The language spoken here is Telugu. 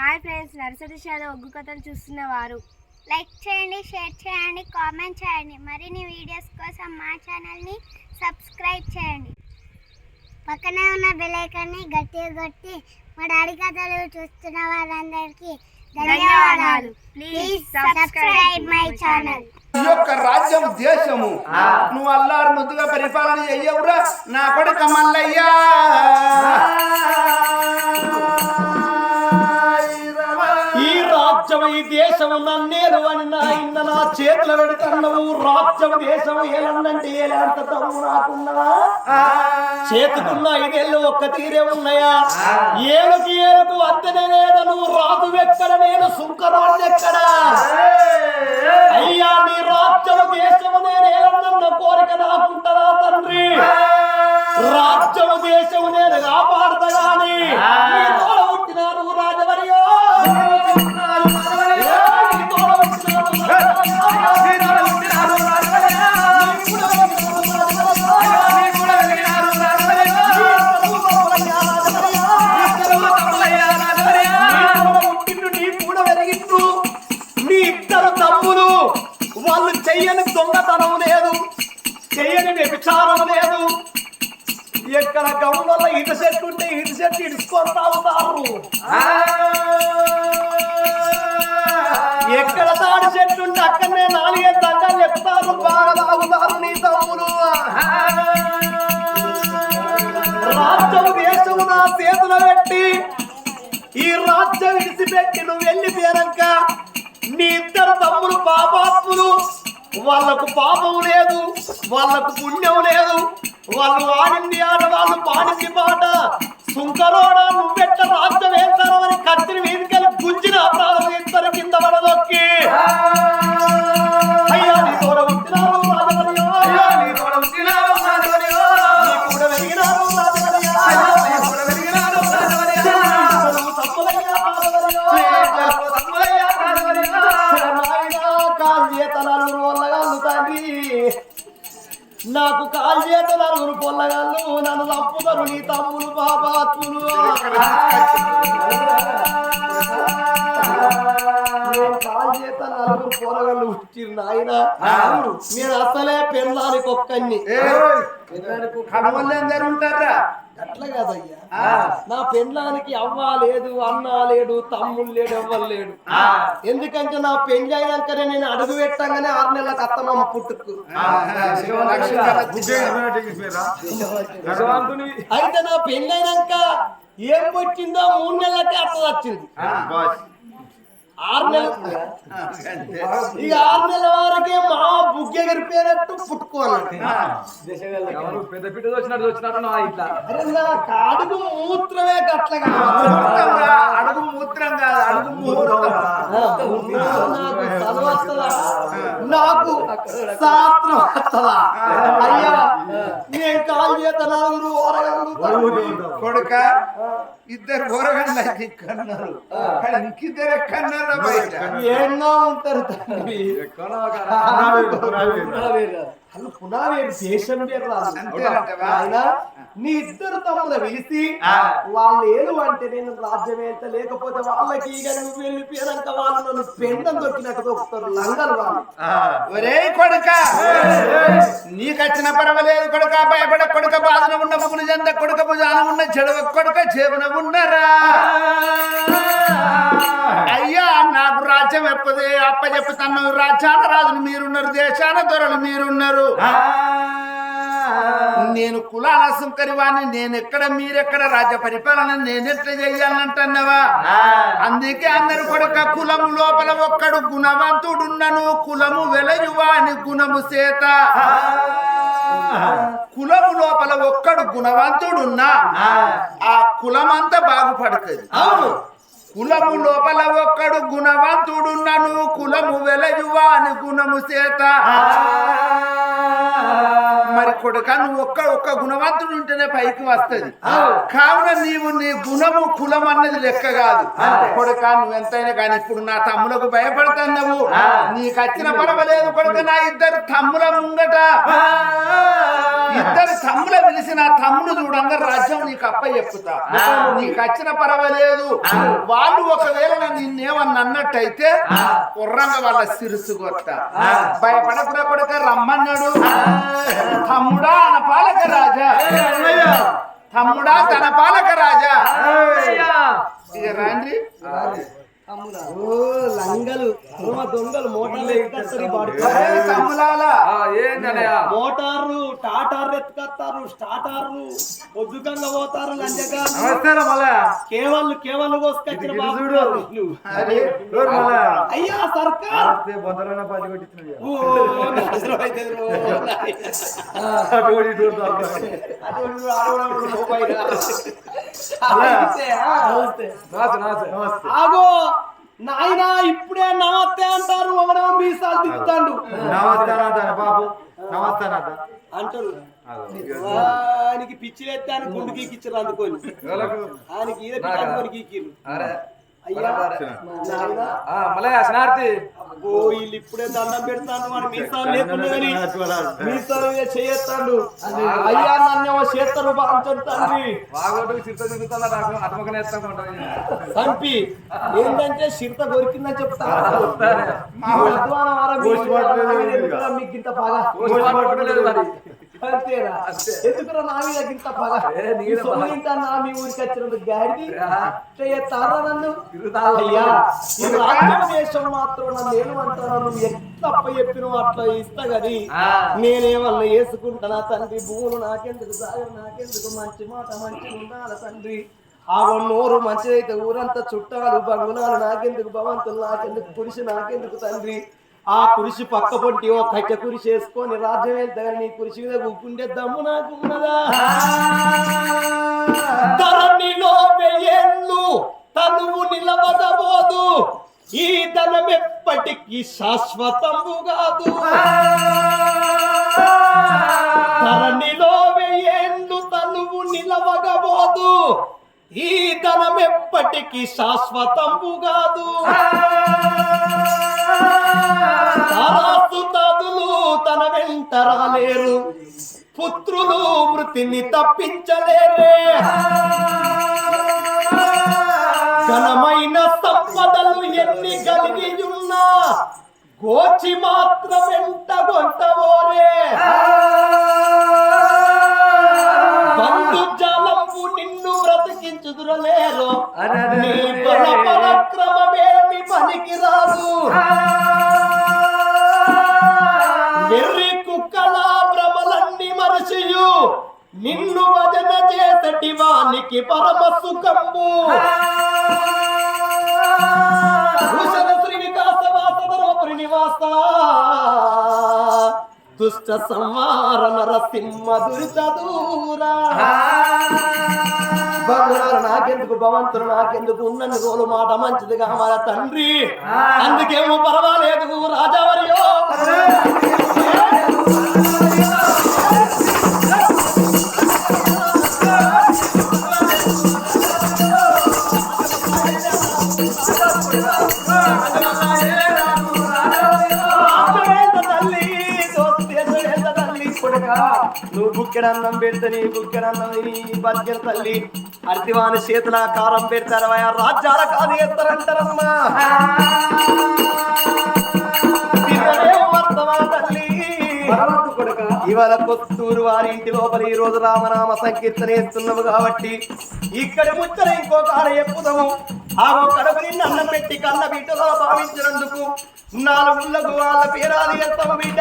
హాయ్ ఫ్రెండ్స్ నర్సరీ షాలో ఒగ్గు కథలు చూస్తున్న వారు. లైక్ చేయండి షేర్ చేయండి కామెంట్ చేయండి. మరిన్ని వీడియోస్ కోసం మా ఛానల్ని సబ్స్క్రైబ్ చేయండి. పక్కనే ఉన్న బెల్ ఐకాన్ని గట్టిగా కొట్టి మా డాడీ కథలు చూస్తున్న వారందరికీ ధన్యవాదాలు. ప్లీజ్ సబ్స్క్రైబ్ మై ఛానల్ ఈ యొక్క రాజ్యం దేశము. నువ్వు అల్లారు ముద్దుగా పరిపాలన చెయ్యవురా. నా కొడుక మల్లయ్యా రాజ్యం ఈ దేశం నన్నేరు అని నా ఇన్న నా చేతులు పెడుతున్నావు రాజ్యం దేశం ఏలందంటే ఏలంత దమ్ము నాకున్నదా? చేతుకున్న ఐదేళ్ళు ఒక్క తీరే ఉన్నాయా? ఏలుకి ఏలుకు అద్దెనే లేదా? నువ్వు రాజు ఎక్కడ నేను సుంకరాజు ఎక్కడ? అయ్యా నీ రాజ్యం దేశము నేను ఏలన్న ఇక్కడ గౌన్లలో ఇటు చెట్టు ఉంటే ఇటు చెట్టు ఇడుచుకొని తాగుతారు ఎక్కడ తాడు చెట్టు ఉంటే అక్కడనే నాలుగే దండాలు చెప్తారు బాగా తాగుతారు నీ తమ్ములు రాజ్యం దేశము నా చేతులు పెట్టి ఈ రాజ్యం విడిచిపెట్టి నువ్వు వెళ్ళిపోయాక నీ ఇద్దరు తమ్ముడు పాపాత్ములు. వాళ్ళకు పాపం లేదు వాళ్ళకు పుణ్యం లేదు వాళ్ళు వాడింది ఆట వాళ్ళు పాడింది పాట సుంకరోడ నువ్వెట్ట రాజ్యం వేస్తారో అని కత్తిని మీదకెళ్ళి గుంజిన అపరాధం ఇద్దరు కింద పడదొక్కి. అయ్యా నీ తోడ పుట్టినారు రాజవర్యో. నీ కూడా వెలిగినారు కాలు నాకు కాలు చేతనాలు పొల్లగాళ్ళు నన్ను తప్పుతారు నీ తమ్ములు పాపాత్ములు కాలు చేతనాలు పొలగాళ్ళు పుట్టిరు నాయన. నేను అసలే పెళ్ళానికి కడవల్లేందరు ఉంటారా? అట్లా కాదయ్యా. నా పెళ్ళానికి అవ్వ లేదు అన్న లేడు తమ్ముడు లేడు ఎవ్వరు లేడు. ఎందుకంటే నా పెళ్ళి అయినాకనే నేను అడుగు పెట్టంగానే ఆరు నెలలకు అత్తమ్మ పుట్టుకు. అయితే నా పెళ్ళి అయినాక ఏం పుట్టిందో మూడు నెలలకే అత్త వచ్చింది. ఆరు నెలలు. ఇక ఆరు నెలల వరకే మా బుగ్గ గరిపోయినట్టు పుట్టుకోవాలి పెద్ద పిట్ట వచ్చినట్టు వచ్చినట్టు నా ఇట్లా. కాడుగు మూత్రమే ముహూర్తంరా, అడుగు మూత్రం కాదు అడుగు నాకు శాస్త్రం వస్తుందా అయ్యా నేను కాల్ చేత నలుగురు కొడుక ఇద్దరు ఘోరగండి కన్నారు ఇంకిద్దరు కన్నారు బయట. ఎన్నో ఉంటారు అసలు పునావేరు దేశం పేరు? ఆయన నీ ఇద్దరు తమ్ముల పిలిచి వాళ్ళు ఏలు అంటే నేను రాజ్యం ఎంత లేకపోతే వాళ్ళకి ఇక నువ్వు వెళ్ళిపోయాక వాళ్ళు నన్ను పెండం దొక్కినట్టు దొక్కుతారు లంగలు వాళ్ళు. ఒరే కొడుక! నీకచ్చిన పర్వాలేదు కొడుక భయపడ కొడుక బాధన ఉన్న ముగ్గులు చెంద కొడుక భుజాన ఉన్న చెడవ కొడుక చేపన ఉన్నరా? అయ్యా నాకు రాజ్యం ఎప్పదే? అప్ప చెప్పుతాను రాజ్యాన రాజులు మీరున్నారు దేశాన దొరలు మీరున్నారు. నేను కులాల సుంకరివాణి నేను ఎక్కడ మీరెక్కడ రాజ్య పరిపాలన నేనెట్లా చెయ్యాలంటున్నావా అందుకే అందరు కొడుక కులము లోపల ఒక్కడు గుణవంతుడున్నను కులము వెలయువాని గుణము చేత. కులము లోపల ఒక్కడు గుణవంతుడున్నా ఆ. కులమంతా బాగుపడుతుంది. అవును. కులము లోపల ఒక్కడు గుణవంతుడున్నను కులము వెలయువాని గుణము చేత. మరి కొడుక నువ్వు ఒక్క ఒక్క గుణవంతుడు ఉంటేనే పైకి వస్తది. కావున నీవు నీ గుణము కులం అన్నది లెక్క కాదు. కొడుక నువ్వు ఎంతైనా కానీ ఇప్పుడు నా తమ్ములకు భయపడుతున్నావు. నీకు వచ్చిన పర్వాలేదు కొడుక నా ఇద్దరు తమ్ముల ముంగట. ఇద్దరు తమ్ముల పిలిచి నా తమ్ముడు చూడంగా రాజ్యం నీకు అప్ప చెప్పుతా నీకు వచ్చిన పర్వాలేదు వాళ్ళు ఒకవేళ నిన్నేమన్నా అన్నట్టయితే కుర్రంగా వాళ్ళ సిరుసు కొత్త భయపడకుండా కొడుక రమ్మన్నాడు. తమ్ముడా తన పాలక రాజా. తమ్ముడా తన పాలక రాజా. ఇక రాండి ఓ లంగలు దొంగ దొంగలు మోటార్లు ఎత్తుకొస్తారు మోటార్లు టాటార్లు ఎత్తుకొస్తారు పొద్దుకంగా పోతారు కోసుకొచ్చిన ఎవరు మళ్ళా అయ్యా సర్కార్. అటువంటి ఆగో నాయనా ఇప్పుడే నమస్తే అంటారు ఒకడేమో మీసాలు తిప్పుతాడు. నమస్తానాథ బాబు. నమస్తానాథ అంటారు. ఆయనకి పిచ్చి లేస్తే ఆయన గుండు గీకిచ్చారు అందుకొని? ఆయనకి ఈత పిచ్చి అందుకొని గీకిరు మళ్ళా శనార్థి ఓ వీళ్ళు ఇప్పుడే దండం పెడతాను వాడు మీసాలు లేకుండా కానీ మీసాలు మీద చేయొస్తాడు అయ్యా నన్ను చేస్తారు చంపి ఏంటంటే చిరుత దొరికిందని చెప్తా. ఈ అధ్వానం వారం మీకు ఇంత పగ? అంతేరా ఎందుకురా నా మీద ఇంత పగ? నీ మీ ఊరికి నన్ను? తిరుగుతావా? అయ్యా ఈ రాజ్యం దేశం మాత్రం నన్ను ఏమంటారా చెప్పినో అట్లా ఇస్తా. నేనేమన్నా వేసుకుంటానా తండ్రి? భూములు నాకెందుకు? సాగరు నాకెందుకు? మంచి మాట మంచి ఉండాలి తండ్రి. ఆ నోరు మంచిదైతే ఊరంతా చుట్టాలు బంగుళాలు నాకెందుకు? భవంతులు నాకెందుకు? కురిసి నాకెందుకు తండ్రి? ఆ కురిసి పక్క పొంటి ఓ కట్టె కురిసి వేసుకొని రాజ్యం వెళ్తా నీ కురిసి మీద కూకుండే దమ్ము నాకున్నదా ధరణిలో వెయ్యేళ్ళు తనువు నిలబడబోదు. ఈ ధనం ఎప్పటికీ శాశ్వతము కాదు. ధరణిలో వెయ్యేళ్ళు తనువు నిలవగబోదు ఈ ధనం ఎప్పటికీ శాశ్వతము కాదు తారాసుతాదులు తన వెంట రాలేరు. పుత్రులు మృతిని తప్పించలేరే. ఘనమైన సంపదలు ఎన్ని కలిగి ఉన్నా గోచి మాత్రం వెంట గొంతవోరే బ్రతికించుదురలేరు నీ బల పరాక్రమమేమి పనికి రాదు వెర్రి కుక్కల భ్రమలన్నీ మరచియు. నిన్ను భజన చేసటి వానికి పరమ సుఖంబు భూషణ శ్రీనివాస వాస ధర్మపురి నివాస. దుష్ట సంహార నరసింహ దురిత బంగారు నాకెందుకు భవంతులు నాకెందుకు ఉన్నన్ని రోజులు మాట మంచిది కావాల తండ్రి? అందుకేమో పర్వాలేదు రాజావర్యో బుక్కెడన్నం పెడితే నీ బుక్కెడన్నం ఈ బద్గర తల్లి. అర్తివాని చేతుల కారం పెడతారు రాజ్యాల కాదు చేస్తారంటారమ్మా తల్లి. ఇవాళ కొత్తూరు వారి ఇంటి లోపల ఈ రోజు రామనామ సంకీర్తన ఇస్తున్నాము కాబట్టి ఇక్కడ ముచ్చట ఇంకో కాడ చెప్పుదాము. ఆ కడుపు అన్నం పెట్టి కన్న బిడ్డలో భావించినందుకు నాలుగుళ్ళకు వాళ్ళ పేరాలు చేస్తాము బిడ్డ.